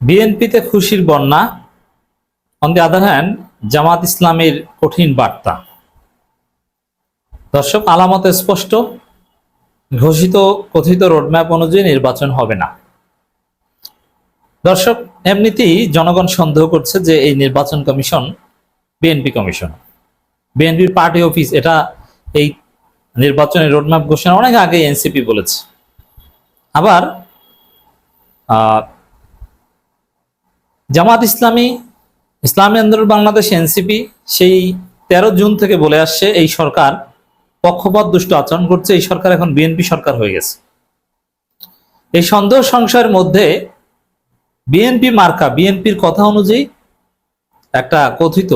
বিএনপিতে খুশির বন্যা। অন দি আদার হ্যান্ড, জামাত ইসলামের কঠিন বার্তা। দর্শক, আলামত স্পষ্ট। ঘোষিত, কথিত রোডম্যাপ অনুযায়ী নির্বাচন হবে না। দর্শক, এমনিতেই জনগণ সন্দেহ করছে যে এই নির্বাচন কমিশন বিএনপি কমিশন। বিএনপির পার্টি অফিস, এটা এই নির্বাচনের রোডম্যাপ ঘোষণা অনেক আগে এনসিপি বলেছে। আবার জামাত ইসলামী ইসলামী আন্দোলন বাংলাদেশ, এনসিপি সেই তেরো জুন থেকে বলে আসছে, এই সরকার পক্ষপাত দুষ্ট আচরণ করছে, এই সরকার এখন বিএনপি সরকার হয়ে গেছে। এই সন্দেহ সংশয়ের মধ্যে বিএনপি মার্কা, বিএনপির কথা অনুযায়ী একটা কথিত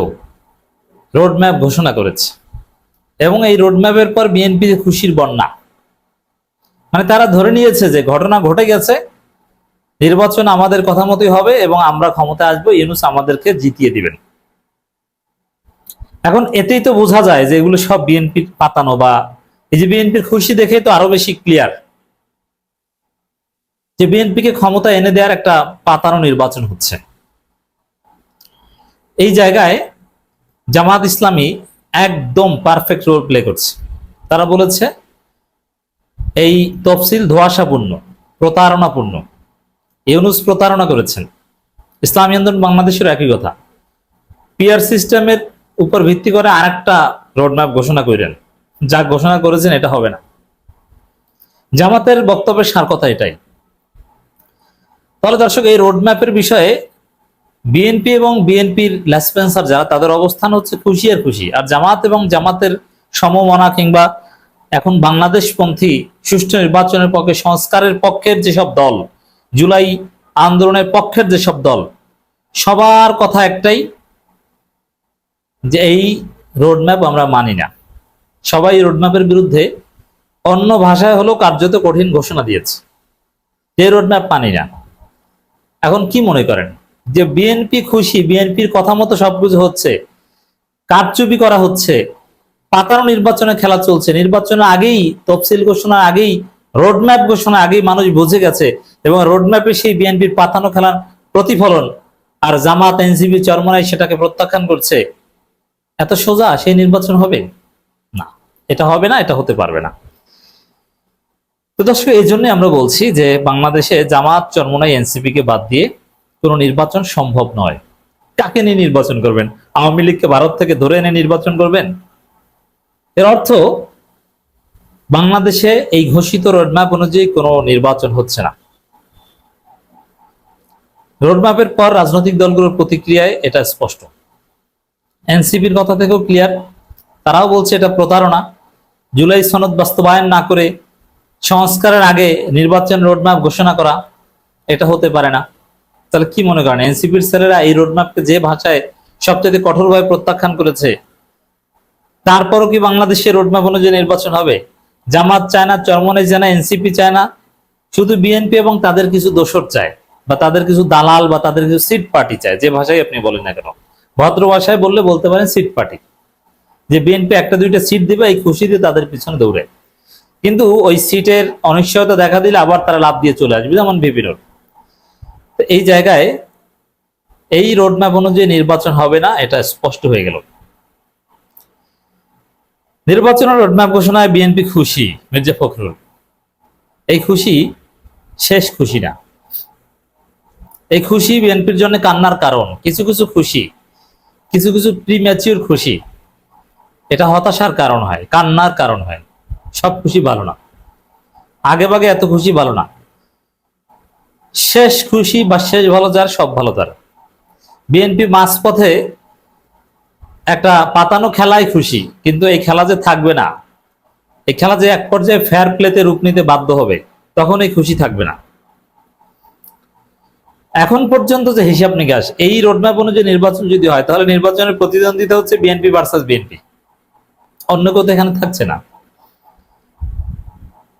রোডম্যাপ ঘোষণা করেছে। এবং এই রোডম্যাপের পর বিএনপি খুশির বন্যা মানে তারা ধরে নিয়েছে যে ঘটনা ঘটে গেছে নির্বাচন আমাদের কথা মতোই হবে এবং আমরা ক্ষমতা আসব, ইউনুস আমাদেরকে জিতিয়ে দিবেন। এখন এতেই তো বোঝা যায় যে এগুলো সব বিএনপির পাতানো বা এই যে বিএনপির খুশি দেখে তো আরও বেশি ক্লিয়ার যে বিএনপিকে ক্ষমতা এনে দেওয়ার একটা পাতানো নির্বাচন হচ্ছে। এই জায়গায় জামাত ইসলামী একদম পারফেক্ট রোল প্লে করছে। তারা বলেছে, এই তফসিল ধোয়াশাপূর্ণ, প্রতারণাপূর্ণ। ইউনুস প্রতারণা করেছেন। ইসলামী আন্দোলন বাংলাদেশের একই কথা। পিআর সিস্টেমের উপর ভিত্তি করে আরেকটা রোডম্যাপ ঘোষণা করেন। যা ঘোষণা করেছেন এটা হবে না। জামাতের বক্তব্যের সার কথা এটাই। তাহলে দর্শক, এই রোডম্যাপের বিষয়ে বিএনপি এবং বিএনপির লেসপেন্সার যারা, তাদের অবস্থান হচ্ছে খুশি আর খুশি। আর জামাত এবং জামাতের সমমনা কিংবা এখন বাংলাদেশপন্থী সুষ্ঠু নির্বাচনের পক্ষে সংস্কারের পক্ষের যেসব দল জুলাই আন্দোলনের পক্ষের যেসব দল, সবার কথা একটাই যে এই রোডম্যাপ আমরা মানি না। সবাই রোডম্যাপের বিরুদ্ধে অন্য ভাষায় হলেও কার্যত কঠিন ঘোষণা দিয়েছে। যে রোডম্যাপ মানি না। এখন কি মনে করেন? যে বিএনপি খুশি বিএনপির কথা মতো সবকিছু হচ্ছে, কারচুপি করা হচ্ছে, পাতানো নির্বাচনে খেলা চলছে, নির্বাচনের আগেই তফসিল ঘোষণার আগেই রোডম্যাপ ঘোষণা আগেই মানুষ বুঝে গেছে এবং রোডম্যাপে সেই বিএনপির পাতানো খেলার প্রতিফলন আর জামাত এনসিবি চরমনাই সেটাকে প্রত্যাখ্যান করছে। এত সোজা সেই নির্বাচন হবে? না, এটা হবে না, এটা হতে পারবে না। তো দর্শক, এই জন্যই আমরা বলছি যে বাংলাদেশে জামাত, চরমনাই এনসিপি কে বাদ দিয়ে কোনো নির্বাচন সম্ভব নয়। কাকে নিয়ে নির্বাচন করবেন? আওয়ামী লীগকে ভারত থেকে ধরে এনে নির্বাচন করবেন? এর অর্থ বাংলাদেশে এই ঘোষিত রোডম্যাপ অনুযায়ী কোনো নির্বাচন হচ্ছে না। রোডম্যাপের পর রাজনৈতিক দলগুলোর প্রতিক্রিয়ায় এটা স্পষ্ট। এনসিপির কথা থেকেও ক্লিয়ার তারাও বলছে এটা প্রতারণা। জুলাই সনদ বাস্তবায়ন না করে সংস্কারের আগে নির্বাচন রোডম্যাপ ঘোষণা করা এটা হতে পারে না। তাহলে কি মনে করেন? এনসিপির স্যারেরা এই রোডম্যাপকে যে ভাষায় সবচেয়ে কঠোরভাবে প্রত্যাখ্যান করেছে, তারপরও কি বাংলাদেশের রোডম্যাপ অনুযায়ী নির্বাচন হবে? জামাত চায় না, চরমনে চায় না, এনসিপি চায় না, শুধু বিএনপি এবং তাদের কিছু দোসর চায় বা তাদের কিছু দালাল বা তাদের কিছু সিট পার্টি চায়, যে ভাষায় আপনি বলেন না কেন? ভদ্র ভাষায় বললে বলতে পারেন সিট পার্টি। যে বিএনপি একটা দুইটা সিট দিবে, এই খুশিতে তাদের পিছনে দৌড়ে। কিন্তু ওই সিটের অনিশ্চয়তা দেখা দিলে আবার তারা লাভ দিয়ে চলে আসবে, যেমন ভিপি রোড। এই জায়গায় এই রোডম্যাপ অনুযায়ী নির্বাচন হবে না, এটা স্পষ্ট হয়ে গেল। নির্বাচনের রোডম্যাপ ঘোষণায় বিএনপি খুশি, মির্জা ফখরুল। এই খুশি শেষ খুশি না। এই খুশি বিএনপির জন্য কান্নার কারণ, কিছু কিছু খুশি, কিছু কিছু প্রিম্যাচিউর খুশি। এটা হতাশার কারণ হয়, কান্নার কারণ হয়। সব খুশি ভালো না। আগে ভাগে এত খুশি ভালো না। শেষ খুশি বা শেষ ভালো যার, সব ভালো তার। বিএনপি মাঝপথে একটা পাতানো খেলায় খুশি, কিন্তু এই খেলা যে থাকবে না, এই খেলা যে এক পর্যায়ে ফেয়ার প্লেতে রূপ নিতে বাধ্য হবে তখন এই খুশি থাকবে না। এখন পর্যন্ত যে হিসাব নিকাশ, এই রোডম্যাপ অনুযায়ী নির্বাচন যদি হয়, তাহলে নির্বাচনের প্রতিদ্বন্দ্বিতা হচ্ছে বিএনপি ভার্সাস বিএনপি। অন্য কোথাও এখানে থাকছে না।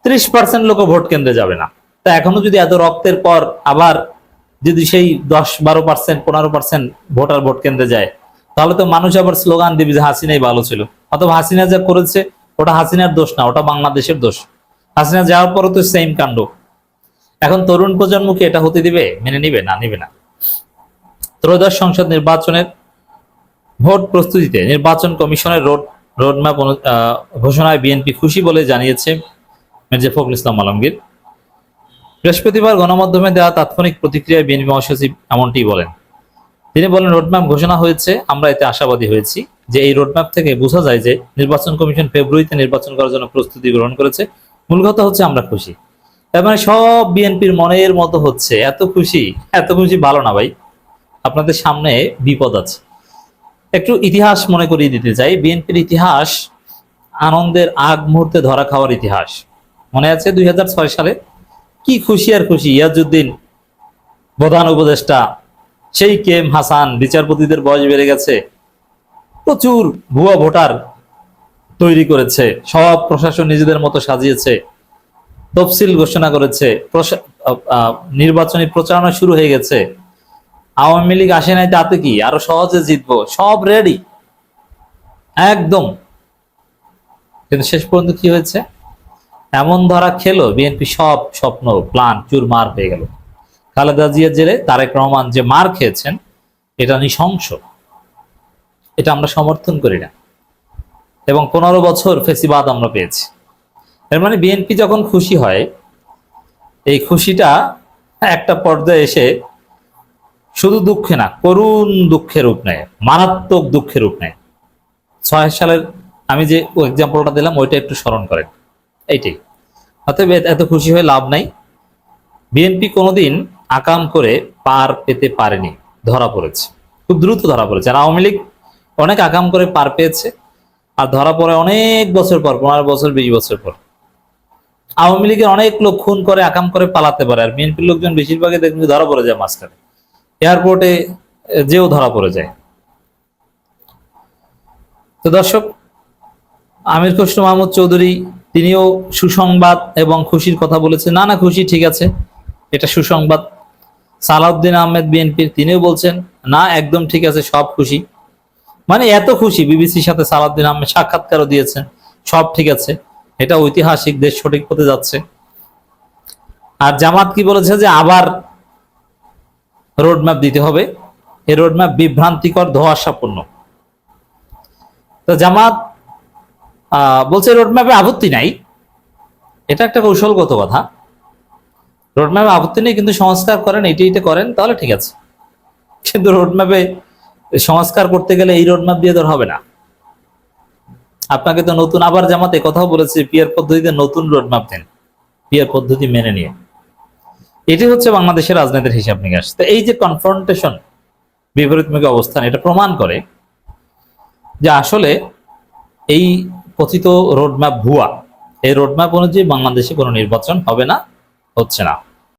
ত্রিশ পার্সেন্ট লোক ভোট কেন্দ্রে যাবে না। তা এখনও যদি এত রক্তের পর আবার যদি সেই দশ বারো পার্সেন্ট পনেরো পার্সেন্ট ভোটার ভোট কেন্দ্রে যায় তাহলে তো মানুষ আবার স্লোগান দিবে যে হাসিনাই ভালো ছিল। অথবা হাসিনা যা করেছে, ওটা হাসিনার দোষ না, ওটা বাংলাদেশের দোষ। হাসিনা যাওয়ার পরও তো সেম কাণ্ড। এখন তরুণ প্রজন্মকে এটা হতে দিবে? মেনে নিবে না? নিবে না। ত্রয়োদশ সংসদ নির্বাচনের ভোট প্রস্তুতিতে নির্বাচন কমিশনের রোড রোডম্যাপ ঘোষণায় বিএনপি খুশি বলে জানিয়েছে মির্জা ফখরুল ইসলাম আলমগীর। বৃহস্পতিবার গণমাধ্যমে দেওয়া তাৎক্ষণিক প্রতিক্রিয়ায় বিএনপি মহাসচিব এমনটি বলেন। তিনি বলেন রোডম্যাপ ঘোষণা হয়েছে, আমরা এতে আশাবাদী হয়েছি। যে এই রোডম্যাপ থেকে বোঝা যায় যে নির্বাচন কমিশন ফেব্রুয়ারিতে নির্বাচন করার জন্য প্রস্তুতি গ্রহণ করেছে। মূল কথা হচ্ছে, আমরা খুশি। তার মানে সব বিএনপির মনের মতো হচ্ছে। এত খুশি? এত খুশি ভালো না ভাই। আপনাদের সামনে বিপদ আছে। একটু ইতিহাস মনে করিয়ে দিতে চাই। বিএনপির ইতিহাস আনন্দের আগ মুহূর্তে ধরা খাওয়ার ইতিহাস। মনে আছে দুই হাজার ছয় সালে? কি খুশি আর খুশি? ইয়াজুদ্দিন প্রধান উপদেষ্টা সেই কে এম হাসান, বিচারপতিদের বয়স বেড়ে গেছে। প্রচুর ভুয়া ভোটার তৈরি করেছে। সব প্রশাসন নিজেদের মতো সাজিয়েছে। তফসিল ঘোষণা করেছে। নির্বাচনী প্রচারণা শুরু হয়ে গেছে। আওয়ামী লীগ আসে নাই, তাতে কি? আরও সহজে জিতবো। সব রেডি একদম। কিন্তু শেষ পর্যন্ত কি হয়েছে? এমন ধরা খেলো, বিএনপি সব স্বপ্ন, প্ল্যান, চুরমার হয়ে গেল। খালেদা জিয়ার জেলে তারেক রহমান যে মার খেয়েছেন, এটা নৃশংস। এটা আমরা সমর্থন করি না। এবং পনেরো বছর ফেসিবাদ আমরা পেয়েছি। এর মানে বিএনপি যখন খুশি হয়, এই খুশিটা একটা পর্যায়ে এসে শুধু দুঃখে না, করুণ দুঃখের রূপ নেয়, মারাত্মক দুঃখের রূপ নেয়। ছয় সালের, আমি যে এক্সাম্পলটা দিলাম, ওইটা একটু স্মরণ করেন। এইটাই। অতএব এত খুশি হয়ে লাভ নাই। বিএনপি কোনোদিন আকাম করে পার পেতে পারেনি, ধরা পড়েছে। খুব দ্রুত ধরা পড়েছে। আর আওয়ামী লীগ অনেক আকাম করে পার পেয়েছে, আর ধরা পড়ে অনেক বছর পর, পনেরো বছর, বিশ বছর পর। আওয়ামী লীগের অনেক লোক খুন করে, আকাম করে পালাতে পারে, আর বিএনপির লোকজন বেশিরভাগই দেখবেন ধরা পড়ে যায় মাঝখানে। এয়ারপোর্টে যেও ধরা পড়ে যায়। তো দর্শক, আমির খসরু মাহমুদ চৌধুরী, তিনিও সুসংবাদ এবং খুশির কথা বলেছেন। না না, খুশি ঠিক আছে। এটা সুসংবাদ। সালাউদ্দিন আহমেদ বিএনপির তিনিও বলছেন, না, একদম ঠিক আছে, সব খুশি। মানে এত খুশি, বিবিসির সাথে সালাউদ্দিন আহমেদ সাক্ষাৎকারও দিয়েছেন, সব ঠিক আছে। এটা ঐতিহাসিক দেশ সঠিক পথে যাচ্ছে। আর জামাত কি বলেছে যে, আবার রোডম্যাপ দিতে হবে। এই রোডম্যাপ বিভ্রান্তিকর, ধোয়াশাপূর্ণ। তো জামাত বলছে রোডম্যাপে আপত্তি নাই। এটা একটা কৌশলগত কথা রোডম্যাপে আপত্তি নেই, কিন্তু সংস্কার করেন এইটা এইটা করেন, তাহলে ঠিক আছে। কিন্তু রোডম্যাপে সংস্কার করতে গেলে এই রোডম্যাপ দিয়ে ধর হবে না। আপনাকে তো নতুন আবার জামাতে কথাও বলেছে পিয়ার পদ্ধতিতে নতুন রোডম্যাপ দেন পিয়ার পদ্ধতি মেনে নিয়ে। এটি হচ্ছে বাংলাদেশের রাজনীতির হিসাব নিকাশ। তো এই যে কনফ্রন্টেশন বিপরীতমুখী অবস্থান, এটা প্রমাণ করে যে আসলে এই কথিত রোডম্যাপ ভুয়া। এই রোডম্যাপ অনুযায়ী বাংলাদেশে কোনো নির্বাচন হবে না। হচ্ছে না